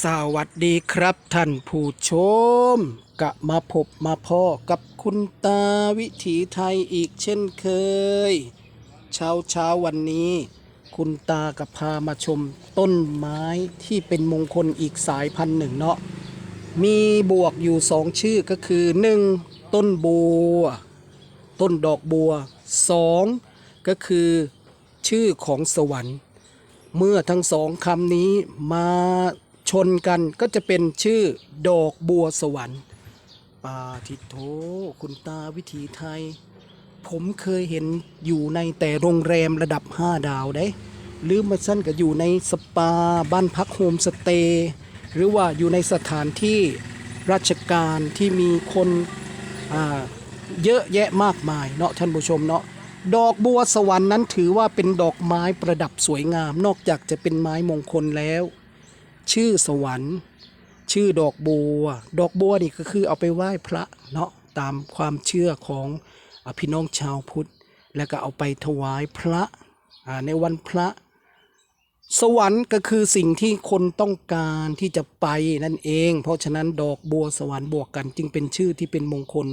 สวัสดีครับท่านผู้ชมกะมาพบมาพ่อกับคุณตาวิถีไทยอีกเช่นเคย เช้าเช้าวันนี้ คุณตากับพามาชมต้นไม้ที่เป็นมงคลอีกสายพันธุ์หนึ่งเนาะมีบวกอยู่สองชื่อก็คือหนึ่งต้นบัว ต้นดอกบัวสองก็คือชื่อของสวรรค์เมื่อทั้งสองคำนี้มา ชนกันก็จะเป็นชื่อดอกบัวสวรรค์ปาทิโทคุณตาวิถีไทย ผมเคยเห็นอยู่ในแต่โรงแรมระดับ 5 ดาวได้หรือมาสั้นก็อยู่ในสปาบ้านพักโฮมสเตย์หรือว่าอยู่ในสถานที่ราชการที่มีคนเยอะแยะมากมายเนาะท่านผู้ชมเนาะดอกบัวสวรรค์นั้นถือว่าเป็นดอกไม้ประดับสวยงาม นอกจากจะเป็นไม้มงคลแล้ว ชื่อสวรรค์ ชื่อดอกบัว ดอกบัวนี่ก็คือเอาไปไหว้พระเนาะตามความเชื่อของอพี่น้องชาวพุทธ แล้วก็เอาไปถวายพระในวันพระ สวรรค์ก็คือสิ่งที่คนต้องการที่จะไปนั่นเอง เพราะฉะนั้นดอกบัวสวรรค์บวกกันจึงเป็นชื่อที่เป็นมงคล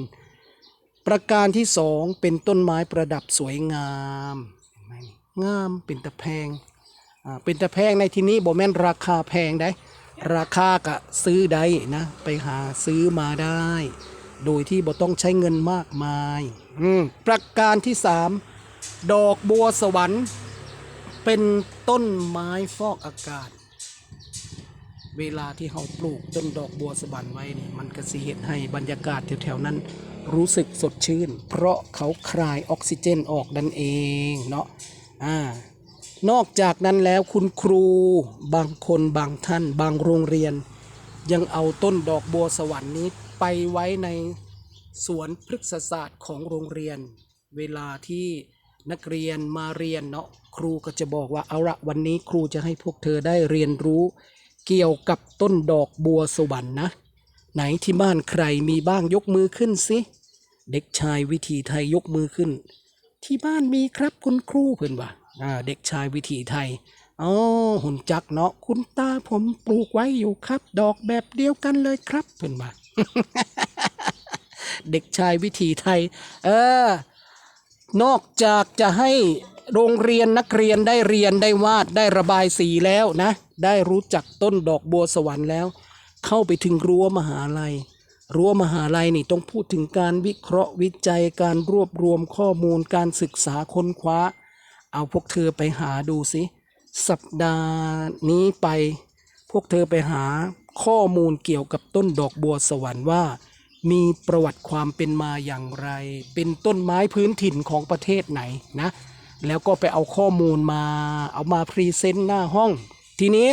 ประการที่สองเป็นต้นไม้ประดับสวยงามเห็นไหมนี่งามเป็นตะแพง เป็นตะแพงในที่นี้บ่แม่นราคาแพงได้ ราคาก็ซื้อได้นะ ไปหาซื้อมาได้ โดยที่บ่ต้องใช้เงินมากมายอืมประการที่สามดอกบัวสวรรค์ เป็นต้นไม้ฟอกอากาศ เวลาที่เราปลูกต้นดอกบัวสวรรค์ไว้เนี่ยมันก็สิเห็นให้บรรยากาศแถวๆนั้นรู้สึกสดชื่น เพราะเขาคลายออกซิเจนออกนั่นเองเนาะอ่า นอกจากนั้นแล้วคุณครูบางคนบางท่าน บางโรงเรียน ยังเอาต้นดอกบัวสวรรค์นี้ไปไว้ในสวนพฤกษศาสตร์ของโรงเรียน เวลาที่นักเรียนมาเรียนเนาะครูก็จะบอกว่าเอาละวันนี้ครูจะให้พวกเธอได้เรียนรู้ เกี่ยวกับต้นดอกบัวสวรรค์นะ ไหนที่บ้านใครมีบ้างยกมือขึ้นสิเด็กชายวิถีไทยยกมือขึ้น ที่บ้านมีครับคุณครูเพื่อนว่า เด็กชายวิถีไทยอ๋อหุ่นจักเนาะคุณตาผมปลูกไว้อยู่ครับ ดอกแบบเดียวกันเลยครับเพื่อนว่าเด็กชายวิถีไทย เออนอกจากจะให้โรงเรียนนักเรียนได้เรียนได้วาดได้ระบายสีแล้วนะ ได้รู้จักต้นดอกบัวสวรรค์แล้ว เข้าไปถึงรั้วมหาลัย รั้วมหาลัยนี่ต้องพูดถึงการวิเคราะห์วิจัยการรวบรวมข้อมูลการศึกษาค้นคว้า เอาพวกเธอไปหาดูสิ สัปดาห์นี้ไป พวกเธอไปหาข้อมูลเกี่ยวกับต้นดอกบัวสวรรค์ว่า มีประวัติความเป็นมาอย่างไร เป็นต้นไม้พื้นถิ่นของประเทศไหนนะ แล้วก็ไปเอาข้อมูลมาเอามาพรีเซนต์หน้าห้อง ทีนี้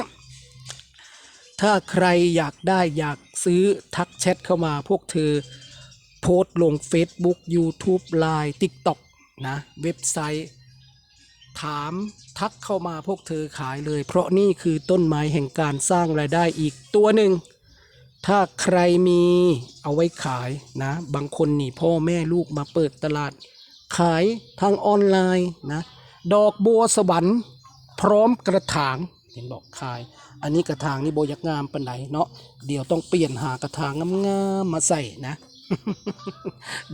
ถ้าใครอยากได้อยากซื้อทักแชทเข้ามาพวกเธอโพสต์ลง Facebook YouTube Line TikTok นะ เว็บไซต์ ถามทักเข้ามาพวกเธอขายเลย เพราะนี่คือต้นไม้แห่งการสร้างรายได้อีกตัวหนึ่ง ถ้าใครมีเอาไว้ขายนะ บางคนนี่พ่อแม่ลูกมาเปิดตลาด ขายทางออนไลน์นะ ดอกบัวสวรรค์ พร้อมกระถางเห็นบอกขาย อันนี้กระถางนี่โบยักงามปันไหนเนาะเดี๋ยวต้องเปลี่ยนหากระถางงามๆมาใส่นะ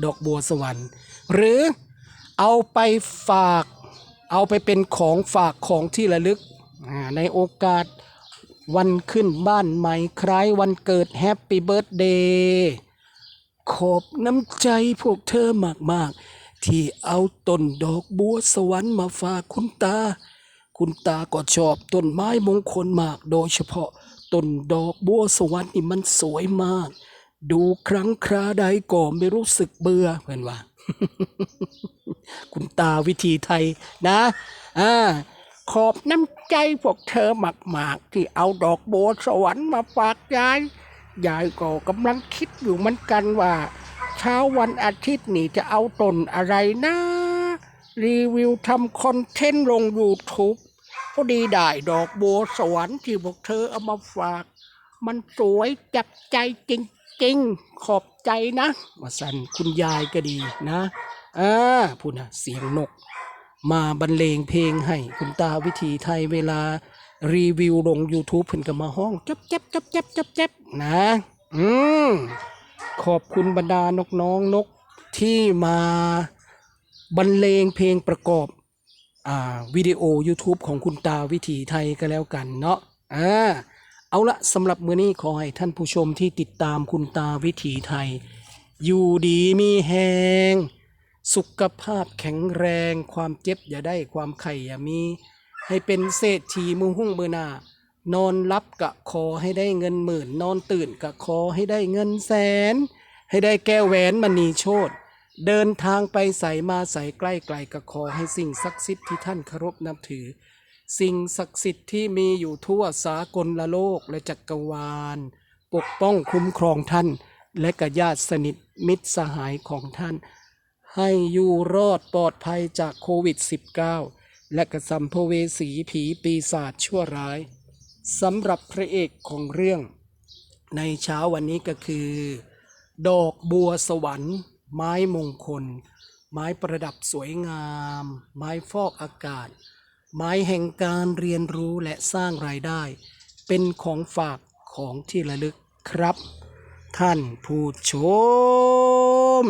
ดอกบัวสวรรค์ หรือเอาไปฝาก เอาไปเป็นของฝากของที่ระลึกในโอกาสวันขึ้นบ้านใหม่คล้ายวันเกิดแฮปปี้เบิร์ดเดย์ขอบน้ำใจพวกเธอมาก ๆ ที่เอาต้นดอกบัวสวรรค์มาฝากคุณตา คุณตาก็ชอบต้นไม้มงคลมาก โดยเฉพาะต้นดอกบัวสวรรค์นี่มันสวยมาก ดูครั้งคราใดก็ไม่รู้สึกเบื่อเพื่อนว่า คุณตาวิธีไทยนะอ่าขอบน้ำใจพวกเธอมากๆ ที่เอาดอกบัวสวรรค์มาฝากยาย ยายก็กำลังคิดอยู่เหมือนกันว่า เช้าวันอาทิตย์นี่จะเอาต้นอะไรนะ รีวิวทำคอนเทนต์ลง YouTube พอดีได้ดอกบัวสวรรค์ที่พวกเธอเอามาฝาก มันสวยจับใจจริง ๆ ขอบใจนะว่าสันคุณยายก็ดีนะ อ่าพูดนะเสียงนก มาบรรเลงเพลงให้คุณตาวิถีไทยเวลารีวิวลง YouTube เพิ่นก็มาห้องจับจับจับจับจับจับนะ อืมขอบคุณบรรดานกน้องนกที่มาบรรเลงเพลงประกอบอ่าวิดีโอ YouTube ของคุณตาวิถีไทยก็แล้วกันเนาะอ่าเอาละสำหรับมื้อนี้ขอให้ท่านผู้ชมที่ติดตามคุณตาวิถีไทย อยู่ดีมีแหง สุขภาพแข็งแรง ความเจ็บอย่าได้ความไข่อย่ามี ให้เป็นเศรษฐีมือหุ้งมือหนานอนรับกะขอให้ได้เงินหมื่น นอนตื่นกะขอให้ได้เงินแสน ให้ได้แก้วแหวนมณีโชตเดินทางไปใสมาใสใกล้ไกลกะขอให้สิ่งศักดิ์สิทธิ์ที่ท่านเคารพนับถือ สิ่งศักดิ์สิทธิ์ที่มีอยู่ทั่วสากลละโลกและจักรวาล ปกป้องคุ้มครองท่าน และกญาติสนิทมิตรสหายของท่าน ให้อยู่รอดปลอดภัยจากโควิด -19 และกระสัมภเวสีผีปีศาจชั่วร้ายสำหรับพระเอกของเรื่อง ในเช้าวันนี้ก็คือ ดอกบัวสวรรค์ ไม้มงคล ไม้ประดับสวยงาม ไม้ฟอกอากาศ ไม้แห่งการเรียนรู้และสร้างรายได้ เป็นของฝากของที่ระลึกครับ ท่านผู้ชม